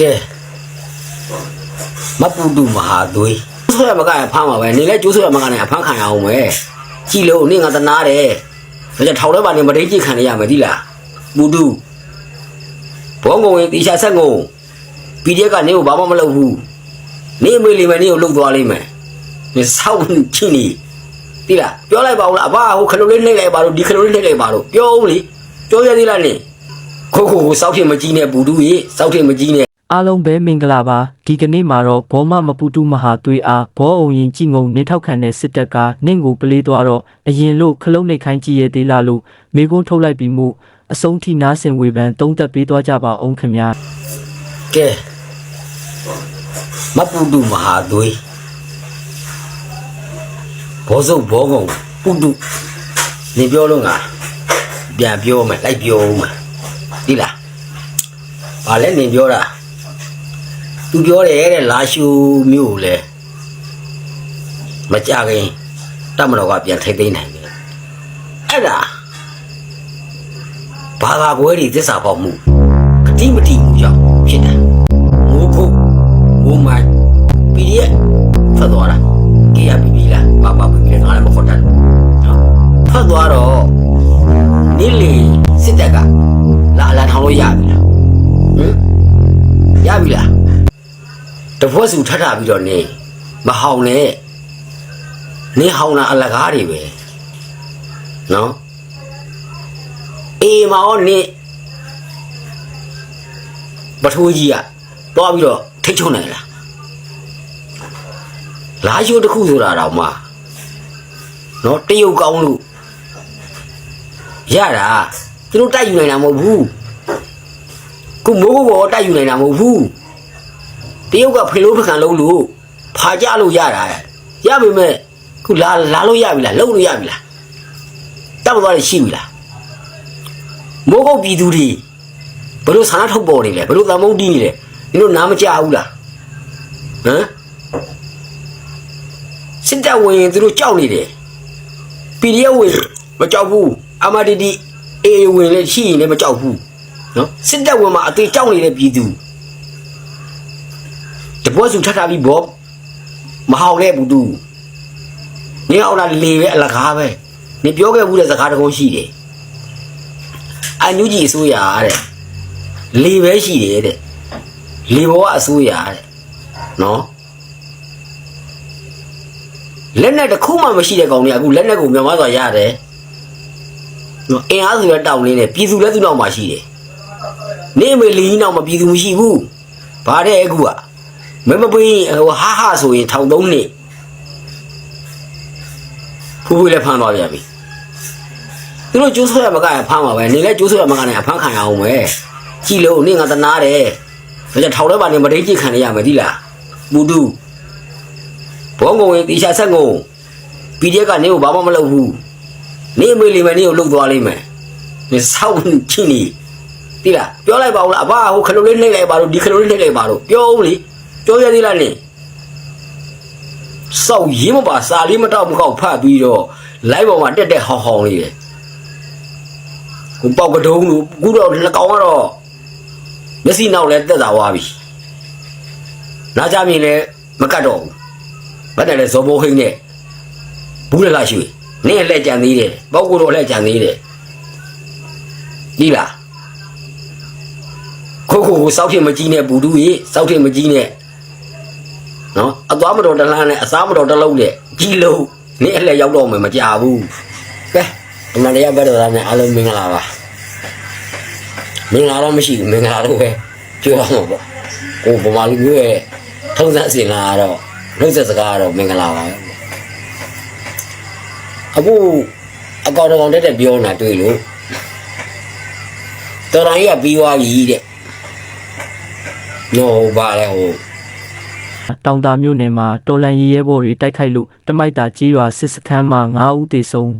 ကဲမပူတူမဟာသွေးဆိုရမကဖမ်းပါပဲနေလဲကျိုးဆိုရမကနဲ့အဖမ်းခံရအောင်ပဲကြည်လို့နေငါတနာတယ်ဒါကြောင့်ထောင်ထဲမှာနေမတိတ်ကြည့်ခံရမယ်ဒီလားပူတူဘောငုံရင်တီရှာဆက်ငုံပီဒီအက်ကနေကိုဘာမှမလုပ်ဘူးနေအမေလီမယ်နေကိုလှုပ်သွားလိမ့်မယ်နေဆောက်ချင်းနေဒီလားပြောလိုက်ပါဦးလားအဘဟိုခလုတ်လေးနှိမ့်လိုက်ပါလို့ဒီခလုတ်လေးနှိမ့်လိုက်ပါလို့ပြောဦးလေပြောရသေးလားနေခိုးခိုးကိုစောက်ထင်မကြီးနဲ့ပူတူရေစောက်ထင်မကြီးနဲ့ အားလုံးပဲမင်္ဂလာပါဒီကနေ့မှာတော့ဘောမမပူတူမဟာသွေးအားဘောအုံရင်ကြည်ငုံနေထောက်ခံတဲ့စစ်တပ်ကနင့်ကိုပလေးသွားတော့အရင်လို့ခလုံးနေခိုင်းကြည့်ရသေးလားလို့မိကုန်းထုတ်လိုက်ပြီးမှုအဆုံးထိနားဆင်ဝေဖန်သုံးသက်ပေးသွားကြပါအောင်ခင်ဗျာကဲမပူတူမဟာသွေးဘောစုပ်ဘောကုံပူတူနေပြောလို့ငါပြန်ပြောမယ်လိုက်ပြောဦးမယ်ဒီလားဘာလဲနေပြောတာ သူပြောတယ်တဲ့လာရှူမျိုးကိုလဲမကြခင်တတ်မတော်ကပြန်ထိမ့်သိမ်းနိုင်တယ်အဲ့ဒါဘာသာပွဲတွေသစ္စာပေါက်မှုကတိမတိမှုကြောင့်ဖြစ်တာမိုးခုတ်မိုးမိုင်းပီရီရဲ့ဖတ်သွားတာကေရပီပီလားပါပါပီပီလားငါလည်းမခေါ်တတ်ဘူးနော်ဖတ်သွားတော့နေလေစစ်တပ်ကလာလာထောင်လို့ရပြီလားဟင်ရပြီလား တပွဲစုထထပြီးတော့နေမဟောင်နဲ့နေဟောင်တာအလကားတွေပဲနော်အေးမောင်နေပထိုးကြီးอ่ะတွားပြီးတော့ထိတ်ချုံနိုင်လားလာရှိုးတစ်ခုဆိုတာတော့မှနော်တရုတ်ကောင်းလို့ရတာသူတို့တိုက်ယူနိုင်တာမဟုတ်ဘူးခုမိုးဘောတိုက်ယူနိုင်တာမဟုတ်ဘူး တရုတ်ကဖေလို့ဖခံလုံးလို့ဖာကြလို့ရတာရပါမယ်ခုလာလာလို့ရပြီလားလုံလို့ရပြီလားတပ်မသွားရရှိပြီလားမိုးကုတ်ပြည်သူတွေဘယ်လိုဆန္ဒထုတ်ပေါ်နေလဲဘယ်လိုသမုတ်တီးနေလဲဒီလိုနားမကြဘူးလားဟမ်စစ်တပ်ဝင်ရင်သူတို့ကြောက်နေတယ် PDF ဝင်မကြောက်ဘူး MRTD AA ဝင်လည်းရှိရင်လည်းမကြောက်ဘူးနော်စစ်တပ်ဝင်မှာအသေးကြောက်နေတဲ့ပြည်သူ တပွဲစုထထပြီးဘောမဟောင်တဲ့ဘူးသူနေအောင်လာလေပဲအလကားပဲနေပြောခဲ့ဘူးတဲ့စကားတကုံးရှိတယ်အန်ယူဂျီအစိုးရတဲ့လေပဲရှိတယ်တဲ့လေဘောကအစိုးရတဲ့နော်လက်နဲ့တစ်ခုမှမရှိတဲ့ကောင်တွေကအခုလက်နဲ့ကိုမြန်မာစွာရတယ်နော်အင်အားစုရတောင်းနေတယ်ပြည်သူလည်းသူ့နောက်မှာရှိတယ်နေမေလီနောက်မှာပြည်သူမရှိဘူးဘာတဲ့အခုက မမပေးဟိုဟာဟာဆိုရင်ထောင်သုံးနှစ်ဖူးဖူးလည်းဖမ်းသွားပြန်ပြီသူတို့ကျိုးဆွဲရမကရဖမ်းပါပဲနေလဲကျိုးဆွဲရမကနဲ့အဖမ်းခံရအောင်ပဲကြည်လို့နေငါတနာတယ်ဒါကြောင့်ထောင်ထဲမှာနေမတိတ်ကြည့်ခံရမယ်ဒီလားမူတူဘောငုံရင်တီရှာဆက်ငုံပီဒီအက်ကနေကိုဘာမှမလုပ်ဘူးနေအမေလီမယ်နေကိုလှုပ်သွားလိမ့်မယ်နေဆောက်ချင်းနေဒီလားပြောလိုက်ပါဦးလားအဘဟိုခလုတ်လေးနှိမ့်လိုက်ပါလို့ဒီခလုတ်လေးနှိမ့်လိုက်ပါလို့ပြောဦးလေ ပြောရသေးလားနေစောက်ရင်းမပါစာလေးမတော့မကောက်ဖတ်ပြီးတော့လိုက်ပေါ်မှာတက်တက်ဟောင်းဟောင်းလေးတယ်ကိုပေါက်ကတုံးလို့အခုတော့လက်ကောင်ကတော့မျက်စိနောက်လဲတက်တာသွားပြီနားကြမြင်လဲမကတ်တော့ဘူးဘာတယ်လဲဇော်ဘိုးဟိန်းနဲ့ဘူးလည်းလာရှိနင်းလက်ကြံသေးတယ်ပေါက်ကိုတော့လက်ကြံသေးတယ်ဒီလားခိုးခိုးကိုစောက်ထင်မကြီးနဲ့ဘူးတူရေစောက်ထင်မကြီးနဲ့ နော်အသွားမတော်တလန်းနဲ့အစားမတော်တလုံးနဲ့ကြီးလုံးနင်းအလှရောက်တော့မယ်မကြဘူးကဲအမှန်တရားပဲတော့လည်းအားလုံးမင်္ဂလာပါမင်္ဂလာတော့မရှိဘူးမင်္ဂလာတော့ပဲပြောရမှာပေါ့ဟိုဗမာလူမျိုးရဲ့ထုံးစံအစဉ်လာတော့နှုတ်ဆက်စကားကတော့မင်္ဂလာပါပဲအခုအကောင်တော်တက်တက်ပြောနေတာတွေ့လို့တော်တော်ကြီးကပြီးသွားပြီတဲ့နော်ဘာလဲဟို တောင်တာမြို့နယ်မှာတော်လန်ရီရဲဘော်တွေတိုက်ခိုက်လို့တမိုက်တာကြီးရွာစစ်စခန်းမှာ9ဦးသေဆုံး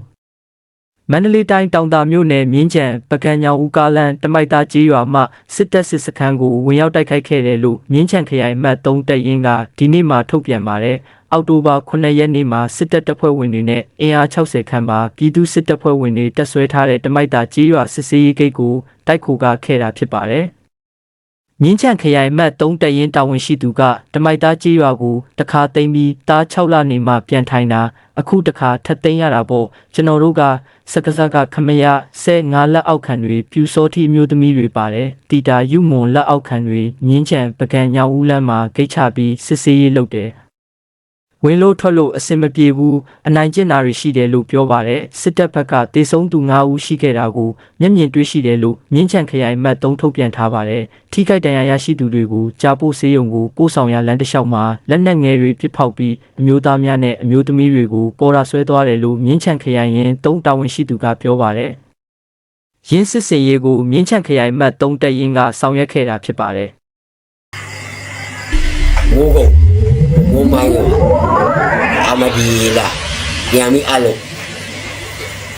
မန္တလေးတိုင်းတောင်တာမြို့နယ်မြင်းချံပကံညောင်ဦးကားလန်တမိုက်တာကြီးရွာမှစစ်တပ်စစ်စခန်းကိုဝင်ရောက်တိုက်ခိုက်ခဲ့တယ်လို့မြင်းချံခရိုင်မှတ်3တပ်ရင်းကဒီနေ့မှထုတ်ပြန်ပါတယ်အောက်တိုဘာ9ရက်နေ့မှာစစ်တပ်တပ်ဖွဲ့ဝင်တွေနဲ့အင်အား60ခန့်ပါပြည်သူစစ်တပ်ဖွဲ့ဝင်တွေတပ်ဆွဲထားတဲ့တမိုက်တာကြီးရွာစစ်စေးရေးဂိတ်ကိုတိုက်ခိုကခဲ့တာဖြစ်ပါတယ် မြင်းချန့်ခရိုင်မှတ်3တရင်တာဝန်ရှိသူကတမိုက်သားကြီးရွာကိုတခါသိမ်းပြီးသား6လနေမှပြန်ထိုင်တာအခုတခါထပ်သိမ်းရတာပေါ့ကျွန်တော်တို့ကစကစကခမရဆဲငါလက်အောက်ခံတွေပြူစောတိအမျိုးသမီးတွေပါတယ်တီတာယူမွန်လက်အောက်ခံတွေမြင်းချန့်ပကံညောင်ဦးလမ်းမှာဂိတ်ချပြီးစစ်ဆေးရေးလုပ်တယ် ဝင်းလို့ထွက်လို့အစင်မပြေဘူးအနိုင်ကျင့်တာတွေရှိတယ်လို့ပြောပါတယ်စစ်တပ်ဘက်ကတေဆုံးသူ9ဦးရှိခဲ့တာကိုမျက်မြင်တွေ့ရှိတယ်လို့မြင်းချန့်ခရိုင်မှတ်3ထုတ်ပြန်ထားပါတယ်ထိခိုက်ဒဏ်ရာရရှိသူတွေကိုကြားပို့ဆေးရုံကိုပို့ဆောင်ရလမ်းတစ်လျှောက်မှာလက်နက်ငယ်တွေပစ်ဖောက်ပြီးအမျိုးသားများနဲ့အမျိုးသမီးတွေကိုပေါ်တာဆွဲသွားတယ်လို့မြင်းချန့်ခရိုင်ရင်3တာဝန်ရှိသူကပြောပါတယ်ရင်းစစ်စင်ရေးကိုမြင်းချန့်ခရိုင်မှတ်3တက်ရင်ကဆောင်ရွက်ခဲ့တာဖြစ်ပါတယ်မိုးကုတ် မိုးမိုင်းကိုအမဒီလာပြန်ပြီးအလုပ်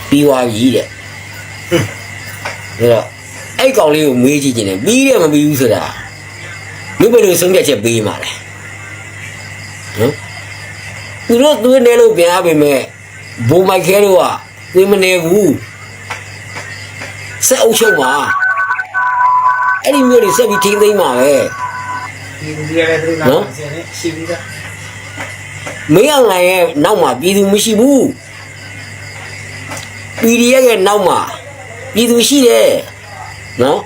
ပြီးသွားပြီတဲ့ဒါတော့အဲ့ကောင်လေးကိုမေးကြည့်ခြင်းနဲ့ပြီးတယ်မပြီးဘူးဆိုတာမင်းဘယ်လိုဆုံးဖြတ်ချက်ပေးမှာလဲဟမ်သူတို့သွေးနေလို့ပြန်ရပါမယ်ဘုံမိုက်ခဲတို့ကသွေးမနေဘူးဆက်အုပ်ချုပ်မှာအဲ့ဒီမျိုးတွေဆက်ပြီးထိမ့်သိမ်းမှာပဲဒီလူတွေလည်းသူတို့နားဆင်းနေရှိပြီးသား မင်းအောင်လိုင်ရဲ့နောက်မှာပြည်သူမရှိဘူး PDF ရဲ့နောက်မှာပြည်သူရှိတယ်နော်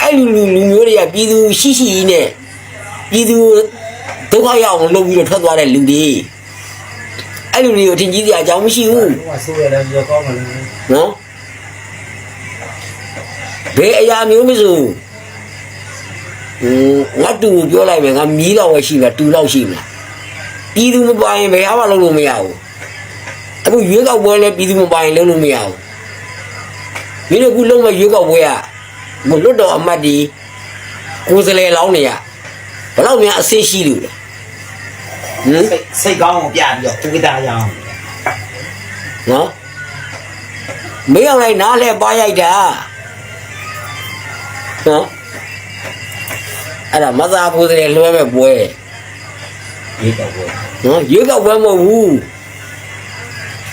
အဲ့လူလူလူမျိုးတွေကပြည်သူရှိရှိကြီးနဲ့ပြည်သူဒုက္ခရောက်အောင်လုပ်ပြီးတော့ထွက်သွားတဲ့လူတွေအဲ့လူတွေကိုထင်ကြီးစရာအကြောင်းမရှိဘူးသူကဆိုးရတယ်ပြောကောင်းတယ်နော်ဘယ်အရာမျိုးမဆိုဟိုငါတူကိုပြောလိုက်မယ်ငါမီးတော့ပဲရှိမှာတူတော့ရှိမှာ ပြည်သူမပိုင်ဘယ်ဟာမှလုပ်လို့မရဘူးအခုရွေးကောက်ပွဲလဲပြည်သူမပိုင်လုပ်လို့မရဘူးမင်းတို့အခုလုံးမဲ့ရွေးကောက်ပွဲကမလွတ်တော်အမတ်ဒီကိုယ်စလဲလောင်းနေရဘယ်တော့မှအဆင်ရှိလို့လဲဟမ်စိတ်စိတ်ကောင်းကိုပြပြီးတော့သူကတာရအောင်နော်မင်းအောင်လိုက်နားလဲပါရိုက်တာနော်အဲ့ဒါမသာဖို့တဲ့လွှဲမဲ့ပွဲ ရေးတော့ဘောနော်ရွေးကောက်ပွဲမဟုတ်ဘူး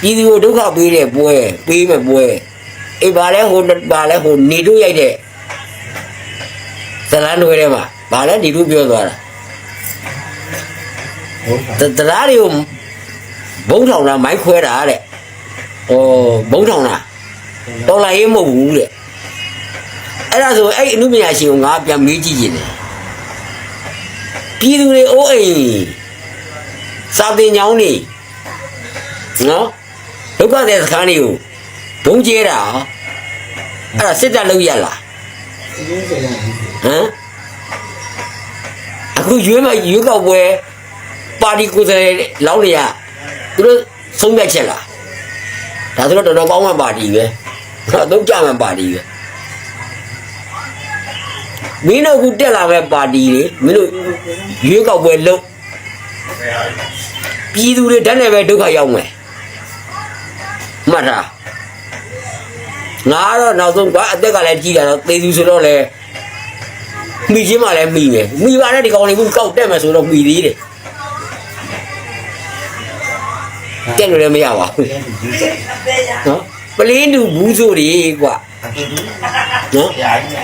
ပြည်သူကိုဒုက္ခပေးတဲ့ပွဲပေးမဲ့ပွဲအေးဗာလဲဟိုဗာလဲဟိုနေတို့ရိုက်တဲ့ဇလန်တွေထဲမှာဗာလဲနေတို့ပြောသွားတာဟုတ်တတရားတွေကိုဘုံထောင်တာမိုက်ခွဲတာတဲ့ဟိုဘုံထောင်တာတော်လာရေးမဟုတ်ဘူးတဲ့အဲ့ဒါဆိုအဲ့အမှုပညာရှင်ကိုငါပြန်မေးကြည့်ရင်ပြည်သူတွေအိုးအိမ် စာတင်ညောင်းနေနော်ဒုက္ခတဲ့စခန်းတွေကိုဘုံကျဲတာအဲ့ဒါစစ်တပ်လုပ်ရလားဒီလိုဆိုရင်ဟမ်အခုရွေးမရွေးကောက်ပွဲပါတီကိုယ်စားလှယ်လောင်းနေရသူတို့ဆုံးဖြတ်ချက်လားဒါဆိုတော့တော်တော်ကောင်းမှပါတီပဲအတော့ကြမှပါတီပဲမင်းတို့အခုတက်လာမဲ့ပါတီလေမင်းတို့ရွေးကောက်ပွဲလုပ် ပြည်သူတွေဓာတ်နဲ့ပဲဒုက္ခရောက်မယ်မှတ်ထားငါကတော့နောက်ဆုံးကွာအသက်ကလည်းကြီးလာတော့သေသူဆိုတော့လေမိချင်းမှလည်းမိမယ်မိပါနဲ့ဒီကောင်လေးကကောက်တက်မယ်ဆိုတော့မိသေးတယ်တက်လို့လည်းမရပါဘူးပြန်ပြီးရေးတယ်နော်ပလင်းတူဘူးဆိုတွေကွာအတူတူနော်ရာကြီး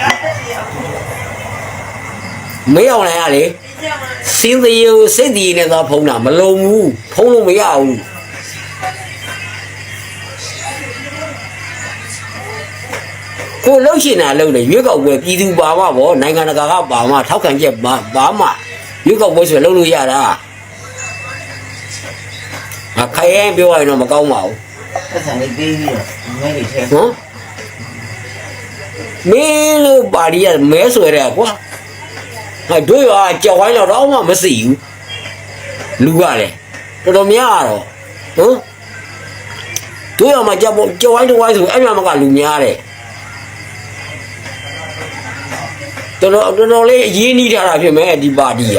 မင်းအောင်လိုက်ရလေ စင်းသေးကိုစိတ်တည်နေတော့ဖုံးတာမလုံဘူးဖုံးလို့မရဘူးကိုလှုပ်ရှင်တာလှုပ်တယ်ရွေးကောက်ပွဲပြည်သူပါမှာဗောနိုင်ငံတကာကပါမှာထောက်ခံချက်ပါပါမှာရွေးကောက်ပွဲဆိုလှုပ်လို့ရတာအခိုင်ရင်ပြောရရင်တော့မကောင်းပါဘူးပတ်စံလေးပေးပြီးတော့မဲလေးထဲနော်မင်းလို့ပါရီကမဲဆွဲတယ်ကွာဟာ တို့ရောကြောက်ဝိုင်းတော့တော့မှမသိဘူးလူကလည်းတော်တော်များတော့ဟမ်တို့ရောမှကြောက်ကြောက်ဝိုင်းတော့ဝိုင်းဆိုအဲ့မှာမကလူများတယ်တော်တော်တော်တော်လေးအရေးနီးထားတာဖြစ်မယ်ဒီပါတီက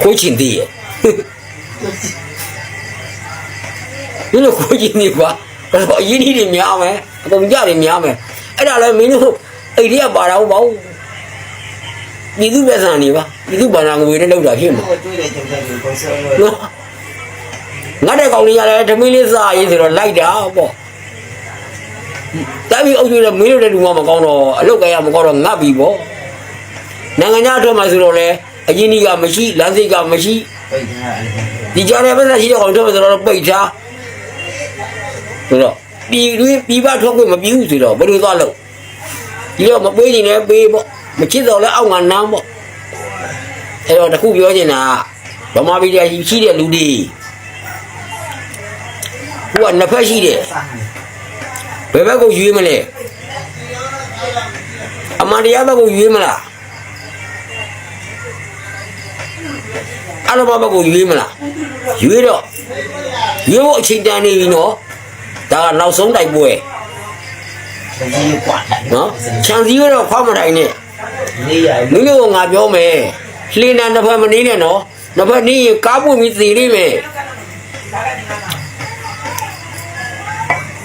ခိုးချင်သေးရဲ့မင်းတို့ကိုကြီးနေကွာအဲ့တော့အရင်ကြီးတွေများမယ်အကုန်ကြတွေများမယ်အဲ့ဒါလည်းမင်းတို့အိတ်တွေကပါတာဟုတ်ပါဘူး ပြည်သူ့ပြည်ဆန်နေပါပြည်သူ့ဘာသာငွေနဲ့လောက်တာဖြစ်မှာဟိုတွေ့တဲ့ကြောင့်လည်းကိုဆောလို့နော်ငါတဲ့ကောင်လေးရတယ်ဓမင်းလေးစားရေးဆိုတော့လိုက်တာပေါ့တာပြီးအုပ်ကြီးလည်းမင်းတို့တဲ့လူမှမကောင်းတော့အလုတ်ကရမကောင်းတော့ငတ်ပြီပေါ့နိုင်ငံခြားထွက်မှာဆိုတော့လေအရင်ကြီးကမရှိလမ်းစိတ်ကမရှိပိတ်ထားတယ်ဒီကြားထဲပတ်သက်ရှိတဲ့ကောင်ထွက်မှာဆိုတော့ပိတ်ထားဆိုတော့ပြည်တွင်းပြည်ပထွက်ခွင့်မပြီးဘူးဆိုတော့ဘယ်လိုသွားလို့ဒီတော့မပေးနေလည်းပေးပေါ့ မချစ်တော့လည်းအောက်မှာနမ်းပေါ့အဲ့တော့တခုပြောချင်တာကဗမာပြည်တရားရှိတဲ့လူတွေဟိုကနှစ်ဖက်ရှိတယ်စားတယ်ဘယ်ဘက်ကိုရွေးမလဲအမှန်တရားဘက်ကိုရွေးမလားအလုံးဘက်ကိုရွေးမလားရွေးတော့ရွေးဖို့အချိန်တန်နေပြီနော်ဒါကနောက်ဆုံးတိုက်ပွဲဒီကြီးကွာတယ်နော်ခြံစည်းတော့ခွာမတိုင်နဲ့ လေးရမင်းတို့ကငါပြောမယ်လှေနံတစ်ဖက်မနေနဲ့နော်တစ်ဖက်နေရင်ကားပွင့်ပြီးသေလိမ့်မယ်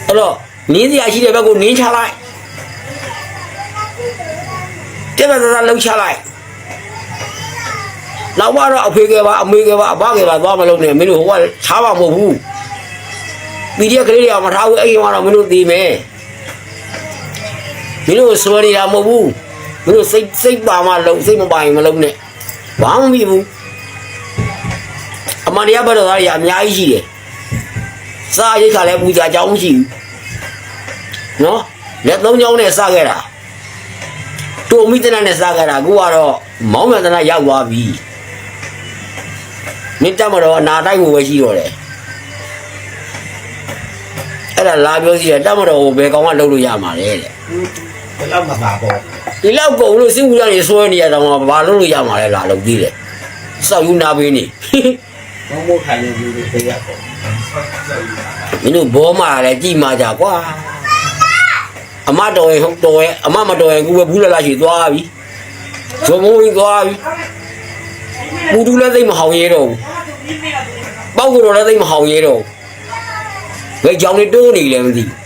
အဲ့တော့နင်းစရာရှိတဲ့ဘက်ကိုနင်းချလိုက်တဲ့ဘက်သာလှုပ်ချလိုက်နောက်တော့အဖေကပါအမေကပါအဘကပါသွားမလို့နဲ့မင်းတို့ဟိုကချားပါမဟုတ်ဘူးပီဒီကလေးတွေကမထားဘူးအဲ့ဒီမှာတော့မင်းတို့သိမယ်မင်းတို့စွဲနေတာမဟုတ်ဘူး မင်းတို့စိတ်စိတ်ပါမှလုံးစိတ်မပါရင်မလုံးနဲ့ဘာမှမဖြစ်ဘူးအမှန်တရားဘက်တော်သားတွေအများကြီးရှိတယ်စားရိတ်ခါလည်းပူဇာကြောင်းမရှိဘူးနော်လက်သုံးချောင်းနဲ့စားခဲ့တာတူမိတနနဲ့စားခဲ့တာအခုကတော့မောင်းမြန်တနရောက်သွားပြီမင်းတက်မတော်အနာတိုက်ကိုပဲရှိတော့တယ်အဲ့ဒါလာပြောစီတယ်တက်မတော်ကိုဘယ်ကောင်ကလုပ်လို့ရမှာလဲတဲ့ ဘယ်တော့မှပါပေါ့ဒီလောက်ကုန်လို့စစ်မှုရနေဆွဲနေရတော့ဘာလို့လို့ရမှာလဲလားလို့ပြီးတယ်စောက်ယူနာပေးနေဘုံဘုံထိုင်နေပြီပြေးရပေါ့မင်းတို့ဘောမာလည်းကြည်မာကြကွာအမတော်ရင်ဟုတ်တော်ရဲ့အမမတော်ရင်ကူပဲဘူးလာလာရှိသွားပြီဇုံမိုးကြီးသွားပြီပူတူလည်းသိမ့်မဟောင်ရဲတော့ဘူးပေါက်ကတော့လည်းသိမ့်မဟောင်ရဲတော့ဘူးဘယ်ကြောင်နေတိုးနေလဲမသိဘူး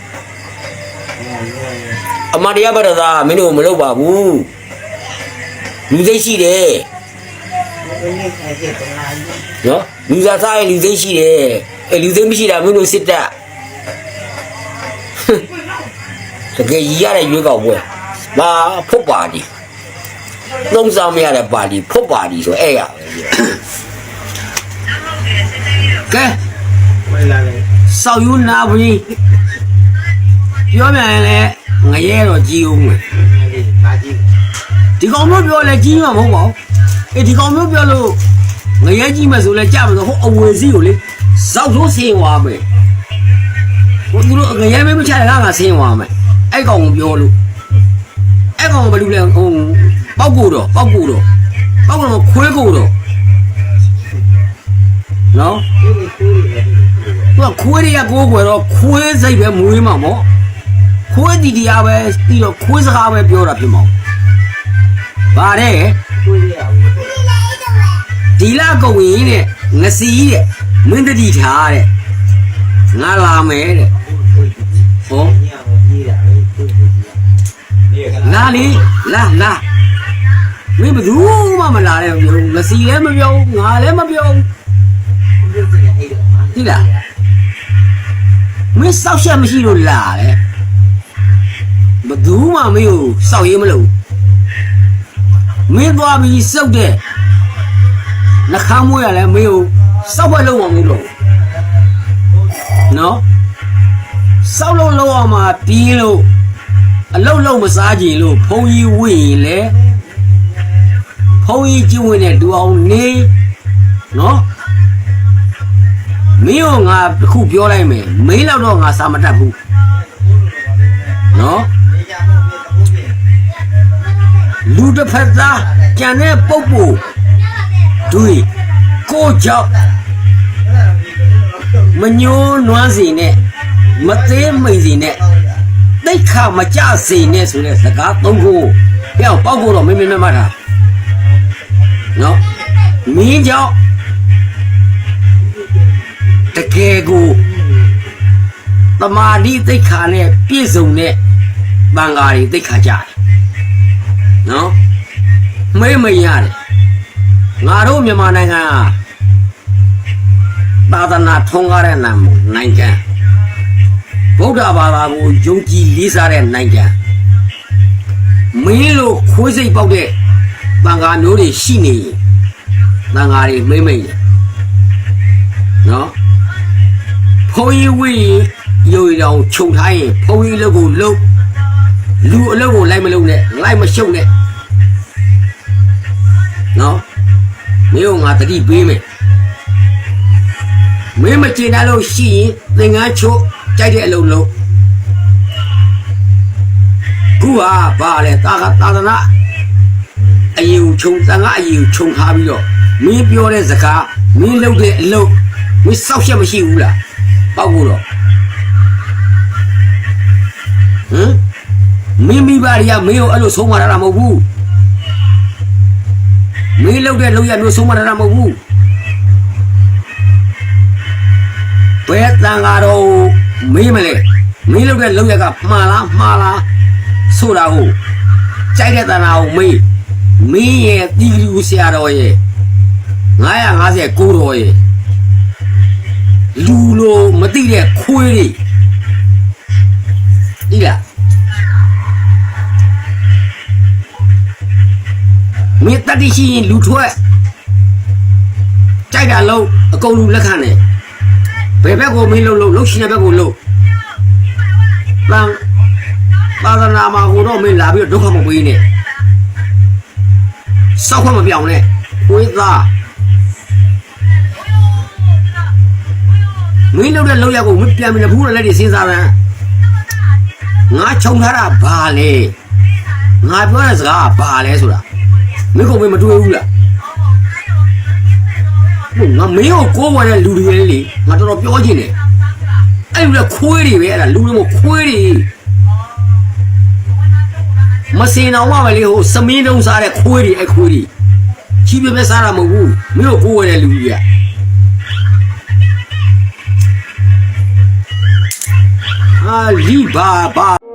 အမတရားဘက်တော်သားမင်းတို့မလုပ်ပါဘူးလူသိရှိတယ်ဘယ်နဲ့ခိုင်တဲ့တနာကြီးနော်လူစားစားရဲ့လူသိမ်းရှိတယ်အဲလူသိမ်းမရှိတာမင်းတို့စစ်တပ်တကယ်ကြီးရတဲ့ရွေးကောက်ပွဲမာဖုတ်ပါဒီသုံးဆောင်မရတဲ့ပါတီဖုတ်ပါဒီဆိုအဲ့ရပဲကဲဝယ်လာလေစောက်ယူနာဘူးပြောပြန်ရင်လည်း ငရဲတော့ကြီးအောင်မယ်လေးပါကြီးဒီကောင်မျိုးပြောလဲကြီးမှာမဟုတ်ပါဘူးအေးဒီကောင်မျိုးပြောလို့ငရဲကြီးမယ်ဆိုလဲကြမလို့ဟိုအဝေစီကိုလေဇောက်ဆိုးဆင်းသွားမယ်ဟိုသူတို့ငရဲမင်းမချရတာငါဆင်းသွားမယ်အဲ့ကောင်ကိုပြောလို့အဲ့ကောင်ကဘယ်လိုလဲဟိုပောက်ကိုတော့ပောက်ကိုတော့ပောက်ကတော့ခွဲကိုတော့နော်ဒီလိုကိုယ်လေးသူကခွေးတွေကကိုးကွယ်တော့ခွေးစိတ်ပဲမွေးမှာပေါ့ ခွေးတီတရားပဲပြီးတော့ခွေးစကားပဲပြောတာဖြစ်မှာဗါတဲ့ကိုယ်လေးရဘူးဒီလကုတ်ဝင်တဲ့ငစီတဲ့မင်းတတိထားတဲ့ငါလာမယ်တဲ့ဟောညောင်ပြေးတာလေကိုယ်လေးနေကလာလေလာလာမင်းဘယ်သူမှမလာတဲ့ပြောငစီလည်းမပြောငါလည်းမပြောဒီစနေအဲ့တော့သိလားမင်းစောက်ရှက်မရှိလို့လာတဲ့ဘယ် သူမှမင်းကိုစောက်ရေးမလို့မင်းသွားပြီးစောက်တဲ့နှခမ်းမွေးရလဲမင်းကိုစောက်ဘက်လုံးအောင်မလို့နော်စောက်လုံးလုံးအောင်မှာပြီးလို့အလုံးလုံးမစားကြင်လို့ဖုံကြီးဝင့်ရင်လေဖုံကြီးကျင့်ဝင်တဲ့ဒူအောင်နေနော်မင်းတို့ငါတစ်ခုပြောလိုက်မယ်မင်းတော့တော့ငါစာမတတ်ဘူးနော် လူတစ်ဖက်သားကြံတဲ့ပုပ်ပို့တွေ့ကိုကြောင့်မညိုးနွမ်းစီနဲ့မသေးမိန်စီနဲ့တိတ်ခါမကြစေနဲ့ဆိုတဲ့စကားသုံးခုပြောက်ပေါက်ဖို့တော့မင်းမင်းမမထားနော်မင်းကြောင့်တကယ်ကိုတမာတိတိတ်ခါနဲ့ပြည့်စုံတဲ့ဘန်ကားတွေတိတ်ခါကြတယ် နော်မေးမရတယ်ငါတို့မြန်မာနိုင်ငံကသာသနာထုံးကားတဲ့နာမည်နိုင်ငံဗုဒ္ဓဘာသာကိုယုံကြည်လေးစားတဲ့နိုင်ငံမင်းလို့ခွေးစိတ်ပေါက်တဲ့တန်ဃာမျိုးတွေရှိနေရင်တန်ဃာတွေမိမ့်မိတ်တယ်နော်ဖုံးကြီးဝိရိုးရောင်ခြုံထားရင်ဖုံးကြီးလုပ်ကိုလုပ် လူအလုပ်ကိုလိုက်မလုပ်နဲ့လိုက်မရှုပ်နဲ့နော်မင်းတို့ငါတတိပေးမယ်မင်းမကျေနပ်လို့ရှိရင်သင်္ကန်းချို့ကြိုက်တဲ့အလုပ်လုပ်ခုဟာဘာလဲတာကသာသနာအယူခြုံတန်ကအယူခြုံထားပြီးတော့မင်းပြောတဲ့စကားမင်းလုပ်တဲ့အလုပ်မင်းစောက်ချက်မရှိဘူးလားပောက်ဖို့တော့ဟမ် မင်းမိဘတွေကမင်းကိုအဲ့လိုဆုံးမရတာမဟုတ်ဘူးမင်းလုပ်တဲ့လုပ်ရမျိုးဆုံးမရတာမဟုတ်ဘူးဘယ်တန်ကတော့မေးမလဲမင်းလုပ်တဲ့လုပ်ရကမှားလားမှားလားဆိုတာကိုကြိုက်တဲ့တန်တာကိုမေးမင်းရဲ့တီလူဆရာတော်ရဲ့950ကိုတော်ရဲ့လူလိုမသိတဲ့ခွေးတွေဒီလား မင်းတတိရှိရင်လူထွက်ကြိုက်တာလုံးအကုန်လူလက်ခံတယ်ဘယ်ဘက်ကိုမင်းလုံးလုံးလှုပ်ရှင်တဲ့ဘက်ကိုလှုပ်တန်သာသနာမှာဟိုတော့မင်းလာပြီးတော့ဒုက္ခမပေးနဲ့စောက်ခွင့်မပြောင်းနဲ့ဝိသားမင်းလုပ်တဲ့လောက်ရကိုမပြန်မနေဘူးလည်းဒီစဉ်းစားတယ်ငါခြုံထားတာဘာလဲငါပြောတဲ့စကားကဘာလဲဆိုတာ မင်းကမင်းမတွေးဘူးလားဟိုငါမင်းကိုကိုးပေါ်တဲ့လူတွေလေငါတော်တော်ပြောချင်တယ်အဲ့လူတွေခွေးတွေပဲအဲ့ဒါလူတွေမခွေးတွေမစင်အောင်မပဲလေဟိုစမင်းတုံးစားတဲ့ခွေးတွေအဲ့ခွေးတွေချီးပြပဲစားတာမဟုတ်ဘူးမင်းတို့ကိုးပေါ်တဲ့လူတွေကအာလီဘာဘာ